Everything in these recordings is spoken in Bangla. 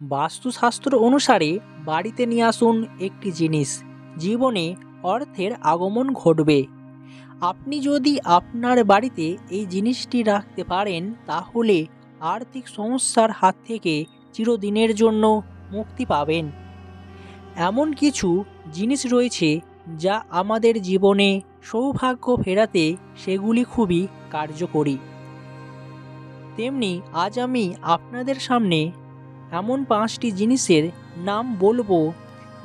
বাস্তুশাস্ত্র অনুসারে বাড়িতে নিয়ে আসুন একটি জিনিস, জীবনে অর্থের আগমন ঘটবে। আপনি যদি আপনার বাড়িতে এই জিনিসটি রাখতে পারেন, তাহলে আর্থিক সমস্যার হাত থেকে চিরদিনের জন্য মুক্তি পাবেন। এমন কিছু জিনিস রয়েছে, যা আমাদের জীবনে সৌভাগ্য ফেরাতে সেগুলি খুবই কার্যকরী। তেমনি আজ আমি আপনাদের সামনে এমন পাঁচটি জিনিসের নাম বলব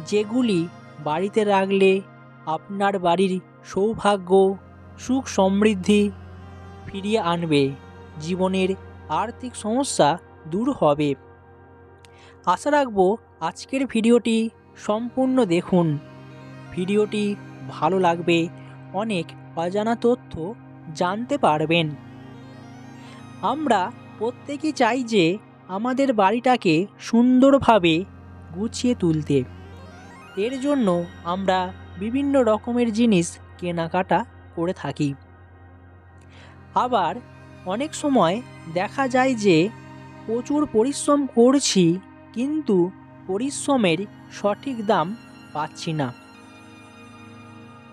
যেগুলি বাড়িতে রাখলে আপনার বাড়ির সৌভাগ্য, সুখ সমৃদ্ধি ফিরিয়ে আনবে, জীবনের আর্থিক সমস্যা দূর হবে। আশা রাখব আজকের ভিডিওটি সম্পূর্ণ দেখুন। ভিডিওটি ভালো লাগবে, অনেক অজানা তথ্য জানতে পারবেন। আমরা প্রত্যেকেই চাই যে আমাদের বাড়িটাকে সুন্দরভাবে গুছিয়ে তুলতে। এর জন্য আমরা বিভিন্ন রকমের জিনিস কেনাকাটা করে থাকি। আবার অনেক সময় দেখা যায় যে প্রচুর পরিশ্রম করছি কিন্তু পরিশ্রমের সঠিক দাম পাচ্ছি না।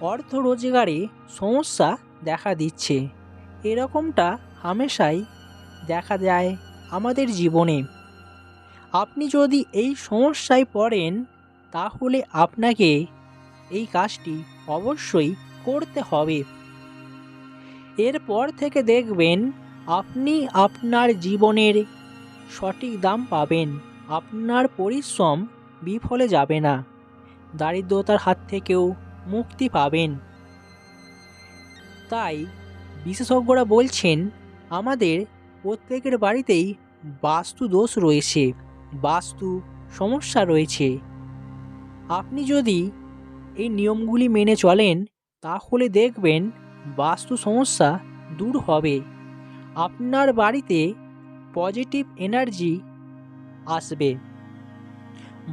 অর্থ রোজগারে সমস্যা দেখা দিচ্ছে। এরকমটা হামেশাই দেখা যায় আমাদের জীবনে। আপনি যদি এই সমস্যায় পড়েন, তাহলে আপনাকে এই কাজটি অবশ্যই করতে হবে। এরপর থেকে দেখবেন, আপনি আপনার জীবনের সঠিক দাম পাবেন। আপনার পরিশ্রম বিফলে যাবে না। দারিদ্রতার হাত থেকেও মুক্তি পাবেন। তাই বিশেষজ্ঞরা বলছেন, আমাদের প্রত্যেকের বাড়িতেই বাস্তু দোষ রয়েছে, বাস্তু সমস্যা রয়েছে। আপনি যদি এই নিয়মগুলি মেনে চলেন, তাহলে দেখবেন বাস্তু সমস্যা দূর হবে। আপনার বাড়িতে পজিটিভ এনার্জি আসবে।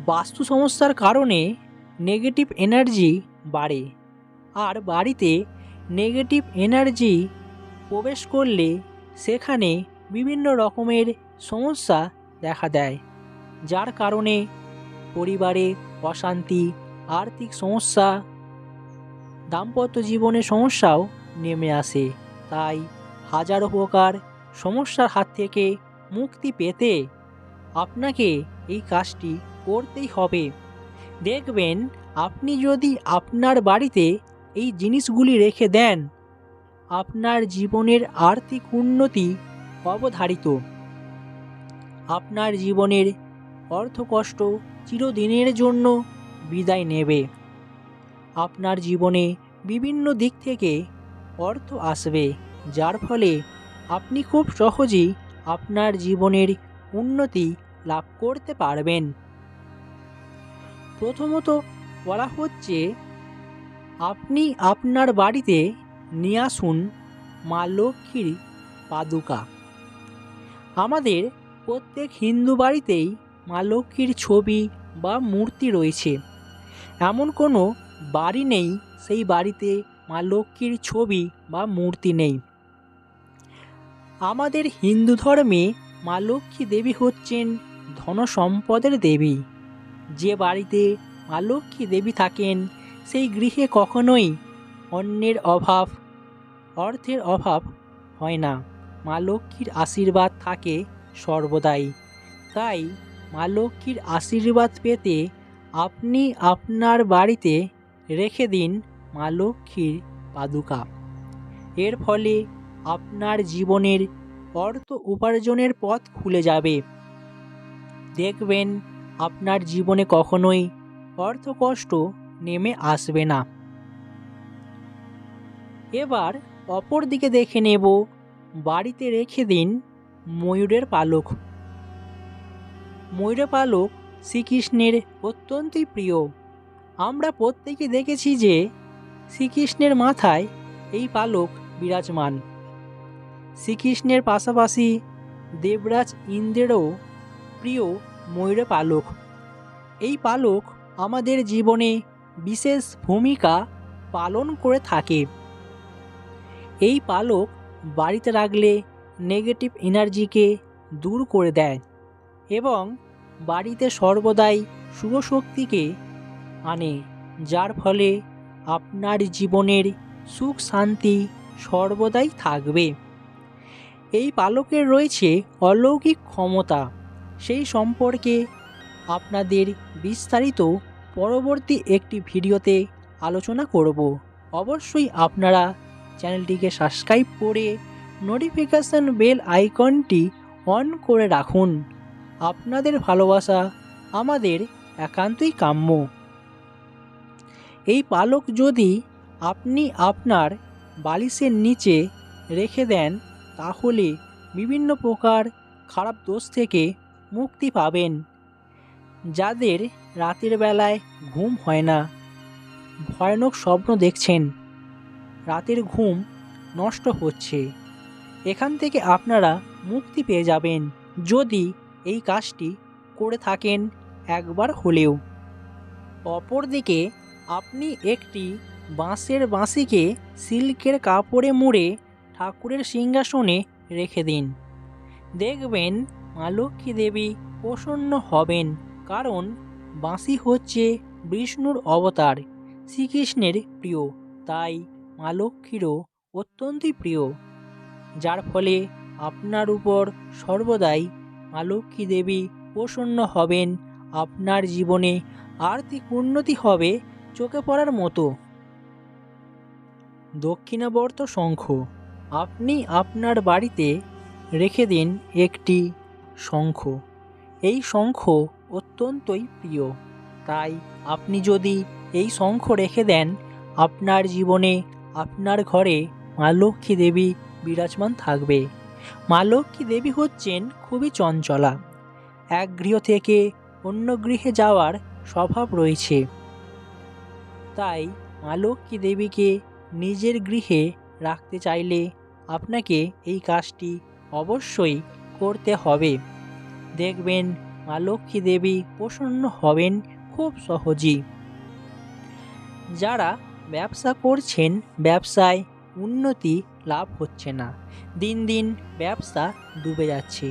বাস্তু সমস্যার কারণে নেগেটিভ এনার্জি বাড়ে। আর বাড়িতে নেগেটিভ এনার্জি প্রবেশ করলে সেখানে বিভিন্ন রকমের সমস্যা দেখা দেয়, যার কারণে পরিবারে অশান্তি, আর্থিক সমস্যা, দাম্পত্য জীবনে সমস্যাও নেমে আসে। তাই হাজারো প্রকার সমস্যার হাত থেকে মুক্তি পেতে আপনাকে এই কাজটি করতেই হবে। দেখবেন, আপনি যদি আপনার বাড়িতে এই জিনিসগুলি রেখে দেন, আপনার জীবনের আর্থিক উন্নতি অবধারিত। আপনার জীবনের অর্থকষ্ট চিরদিনের জন্য বিদায় নেবে। আপনার জীবনে বিভিন্ন দিক থেকে অর্থ আসবে, যার ফলে আপনি খুব সহজেই আপনার জীবনের উন্নতি লাভ করতে পারবেন। প্রথমত বলা হচ্ছে, আপনি আপনার বাড়িতে নিয়ে আসুন মা লক্ষ্মীর পাদুকা। আমাদের প্রত্যেক হিন্দু বাড়িতেই মা লক্ষ্মীর ছবি বা মূর্তি রয়েছে। এমন কোনো বাড়ি নেই, সেই বাড়িতে মা লক্ষ্মীর ছবি বা মূর্তি নেই। আমাদের হিন্দু ধর্মে মা লক্ষ্মী দেবী হচ্ছেন ধন সম্পদের দেবী। যে বাড়িতে মা লক্ষ্মী দেবী থাকেন, সেই গৃহে কখনোই অন্যের অভাব, অর্থের অভাব হয় না। মা লক্ষ্মীর আশীর্বাদ থাকে সর্বদাই। তাই মা লক্ষ্মীর আশীর্বাদ পেতে আপনি আপনার বাড়িতে রেখে দিন মা লক্ষ্মীর পাদুকা। এর ফলে আপনার জীবনের অর্থ উপার্জনের পথ খুলে যাবে। দেখবেন আপনার জীবনে কখনোই অর্থ কষ্ট নেমে আসবে না। এবার অপর দিকে দেখে নেব বাড়িতে রেখে দিন ময়ূরের পালক। ময়ূরের পালক শ্রীকৃষ্ণের অত্যন্তই প্রিয়। আমরা প্রত্যেকে দেখেছি যে শ্রীকৃষ্ণের মাথায় এই পালক বিরাজমান। শ্রীকৃষ্ণের পাশাপাশি দেবরাজ ইন্দ্রেরও প্রিয় ময়ূরে পালক। এই পালক আমাদের জীবনে বিশেষ ভূমিকা পালন করে থাকে। এই পালক বাড়িতে রাখলে নেগেটিভ এনার্জিকে দূর করে দেয় এবং বাড়িতে সর্বদাই শুভ শক্তিকে আনে, যার ফলে আপনার জীবনের সুখ শান্তি সর্বদাই থাকবে। এই পালকের রয়েছে অলৌকিক ক্ষমতা। সেই সম্পর্কে আপনাদের বিস্তারিত পরবর্তী একটি ভিডিওতে আলোচনা করব। অবশ্যই আপনারা চ্যানেলটিকে সাবস্ক্রাইব করে নোটিফিকেশান বেল আইকনটি অন করে রাখুন। আপনাদের ভালোবাসা আমাদের একান্তই কাম্য। এই পালক যদি আপনি আপনার বালিশের নিচে রেখে দেন, তাহলে বিভিন্ন প্রকার খারাপ দোষ থেকে মুক্তি পাবেন, যাদের রাতের বেলায় ঘুম হয় না। ভয়ানক স্বপ্ন দেখছেন। রাতের ঘুম নষ্ট হচ্ছে। এখান থেকে আপনারা মুক্তি পেয়ে যাবেন যদি এই কাজটি করে থাকেন একবার হলেও। অপরদিকে আপনি একটি বাঁশের বাঁশিকে সিল্কের কাপড়ে মুড়ে ঠাকুরের সিংহাসনে রেখে দিন। দেখবেন মা লক্ষ্মী দেবী প্রসন্ন হবেন কারণ বাঁশি হচ্ছে বিষ্ণুর অবতার, শ্রীকৃষ্ণের প্রিয়। তাই মা লক্ষ্মীরও অত্যন্তই প্রিয়। যার ফলে আপনার উপর সর্বদাই মা লক্ষ্মী দেবী প্রসন্ন হবেন, আপনার জীবনে আর্থিক উন্নতি হবে চোখে পড়ার মতো। দক্ষিণাবর্ত শঙ্খ, আপনি আপনার বাড়িতে রেখে দিন একটি শঙ্খ। এই শঙ্খ অত্যন্তই প্রিয়। তাই আপনি যদি এই শঙ্খ রেখে দেন, আপনার জীবনে আপনার ঘরে মা লক্ষ্মী দেবী বিরাজমান থাকবে। মা লক্ষ্মী দেবী হচ্ছেন খুবই চঞ্চলা। এক গৃহ থেকে অন্য গৃহে যাওয়ার স্বভাব রয়েছে। তাই মা লক্ষ্মী দেবীকে নিজের গৃহে রাখতে চাইলে আপনাকে এই কাজটি অবশ্যই করতে হবে। দেখবেন মা লক্ষ্মী দেবী প্রসন্ন হবেন খুব সহজেই। যারা ব্যবসা করছেন, ব্যবসায় উন্নতি লাভ হচ্ছে না। দিন দিন ব্যবসা ডুবে যাচ্ছে।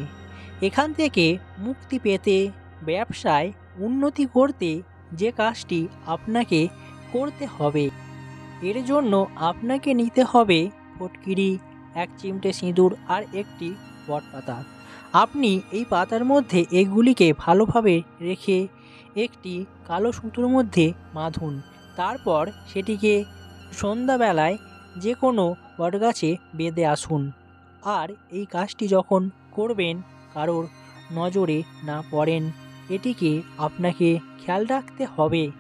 এখান থেকে মুক্তি পেতে, ব্যবসায় উন্নতি করতে যে কাজটি আপনাকে করতে হবে, এর জন্য আপনাকে নিতে হবে ফটকিরি, এক চিমটে সিঁদুর আর একটি বটপাতা। আপনি এই পাতার মধ্যে এগুলিকে ভালোভাবে রেখে একটি কালো সুতোর মধ্যে বাঁধুন। তারপর সেটিকে সন্ধ্যাবেলায় যে কোনো বটগাছে বেঁধে আসুন। আর এই কাজটি যখন করবেন, কারোর নজরে না পড়েন, এটিকে আপনাকে খেয়াল রাখতে হবে।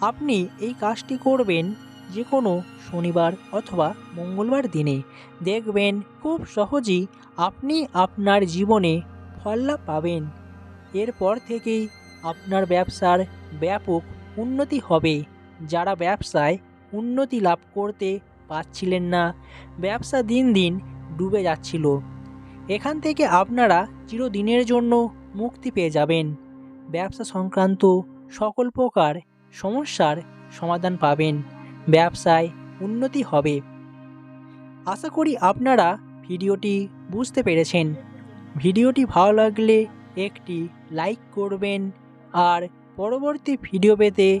আপনি এই কাজটি করবেন যে কোনো শনিবার অথবা মঙ্গলবার দিনে। দেখবেন খুব সহজেই আপনি আপনার জীবনে ফল লাভ পাবেন। এরপর থেকেই আপনার ব্যবসার ব্যাপক উন্নতি হবে। যারা ব্যবসায় উন্নতি লাভ করতে পারছিলেন না, ব্যবসা দিন দিন ডুবে যাচ্ছিল। এখান থেকে আপনারা চিরদিনের জন্য মুক্তি পেয়ে যাবেন। ব্যবসা সংক্রান্ত সকল প্রকার সমস্যার সমাধান পাবেন। ব্যবসায় উন্নতি হবে। আশা করি আপনারা ভিডিওটি বুঝতে পেরেছেন। ভিডিওটি ভালো লাগলে একটি লাইক করবেন। আর পরবর্তী ভিডিও পেতে